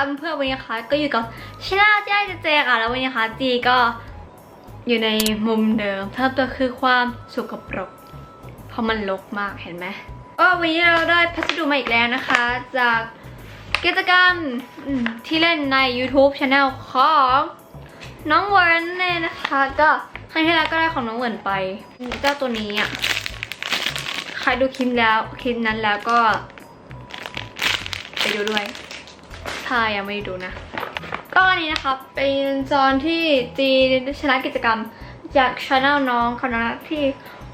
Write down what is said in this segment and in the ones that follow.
ค่ะเพื่อนวันนี้นะคะก็อยู่กับชาแนลเจ๊เจเจค่ะแล้ววันนี้นะคะจีก็อยู่ในมุมเดิมเพิ่มตัวคือความสุกปรกเพราะมันรกมากเห็นไหมก็วันนี้เราได้พัสดุมาอีกแล้วนะคะ จากกิจกรรมที่เล่นใน YouTube Channel ของน้องเวิร์นเนี่ยนะคะก็ครั้งที่แล้วก็ได้ของน้องเวิร์นไปเจ้าตัวนี้อะใครดูคลิปแล้วคลิปนั้นแล้วก็ ไปดูด้วยายังไม่ดูนะ ก็อันนี้นะครับเป็นจอนที่จีชนะกิจกรรมจากช anel น้องเขานะที่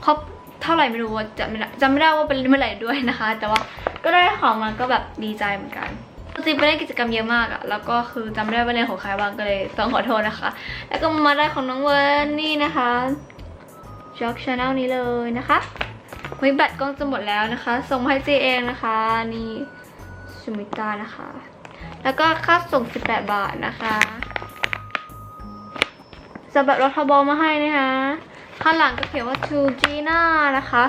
ครบเท่าไหร่ไม่รู้จำไม่ได้จำไม่ได้ว่าเป็นเมื่อไหร่ด้วยนะคะ แต่ว่าก็ได้ของมันก็แบบดีใจเหมือนกันจริงไปเล่นกิจกรรมเยอะมากอะแล้วก็คือจำไม่ได้ว่าเล่นของใครบ้างก็เลยต้องขอโทษนะคะ แล้วก็มาได้ของน้องเวิร์นนี่นะคะจากช anel นี้เลยนะคะวิแบตกล้องจะหมดแล้วนะคะ ส่งให้จีเองนะคะ นี่สุมิตานะคะ แล้วก็ค่าส่ง 18 บาทนะคะจะแบบรถทบมาให้นะคะข้างหลังก็เขียนว่า to Gina นะคะ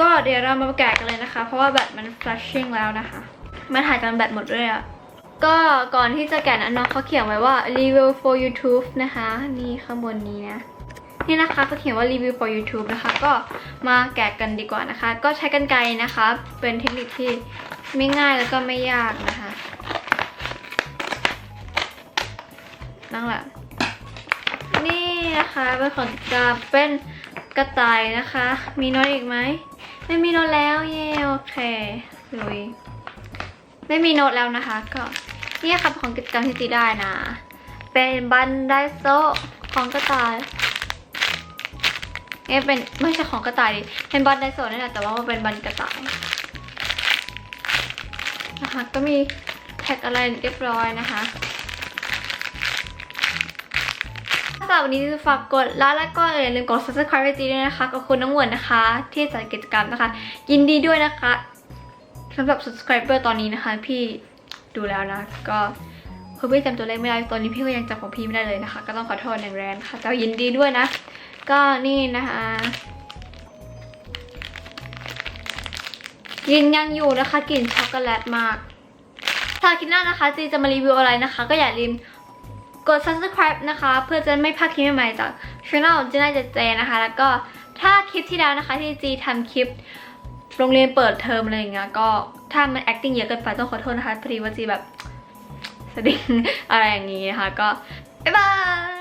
ก็เดี๋ยวเรามาแกะกันเลยนะคะ เพราะว่าแบตมัน flashing แล้วนะคะ มันถ่ายจนแบตหมดด้วยอะก็ก่อนที่จะแกะนะน้องเขาเขียนไว้ว่า review for YouTube นะคะ นี่ข้างบนนี้นะนี่นะคะก็เขียนว่า review for YouTube นะคะ ก็มาแกะกันดีกว่านะคะ ก็ใช้กันไกรนะคะ เป็นเทคนิคที่ไม่ง่ายแล้วก็ไม่ยากนะคะ นั่งแหละนี่นะคะเป็นของจะเป็นกระต่ายนะคะ มีโน้ตอีกไหม ไม่มีโน้ตแล้วเย่โอเคลุยไม่มีโน้ตแล้วนะคะ ก็นี่ค่ะของกิจกรรมที่ตีได้นะ เป็นบันไดโซของกระต่ายเอ๊ะเป็นไม่ใช่ของกระต่ายดิเป็นบันไดโซะนี่แหละแต่ว่ามันเป็นบันกระต่ายนะคะก็มีแท็กอะไรเรียบร้อยนะคะ สำหรับวันนี้ฝากกดไลค์และก็อย่าลืมกด subscribe ให้จีด้วยนะคะขอบคุณน้องหวนนะคะ ที่จัดกิจกรรมนะคะ ยินดีด้วยนะคะสำหรับ subscriber ตอนนี้นะคะ พี่ดูแล้วนะ ก็คือพี่จำตัวเลขไม่ได้ตอนนี้พี่ก็ยังจำของพี่ไม่ได้เลยนะคะ ก็ต้องขอโทษอย่างแรงค่ะแต่ยินดีด้วยนะ ก็นี่นะคะยินยังอยู่นะคะกลิ่นช็อกโกแลตมากถ้าคลิปหน้านะคะจีจะมารีวิวอะไรนะคะ ก็อย่าลืม กด subscribe นะคะ เพื่อจะไม่พลาดคลิปใหม่ๆจากช่องจีน่าเจเจนะคะ แล้วก็ถ้าคลิปที่แล้วนะคะที่จีทำคลิปโรงเรียนเปิดเทอมอะไรอย่างเงี้ยก็ถ้ามัน acting เยอะเกินไปต้องขอโทษนะคะพอดีว่าจีแบบสดิ้งอะไรอย่างงี้นะคะก็บ๊ายบาย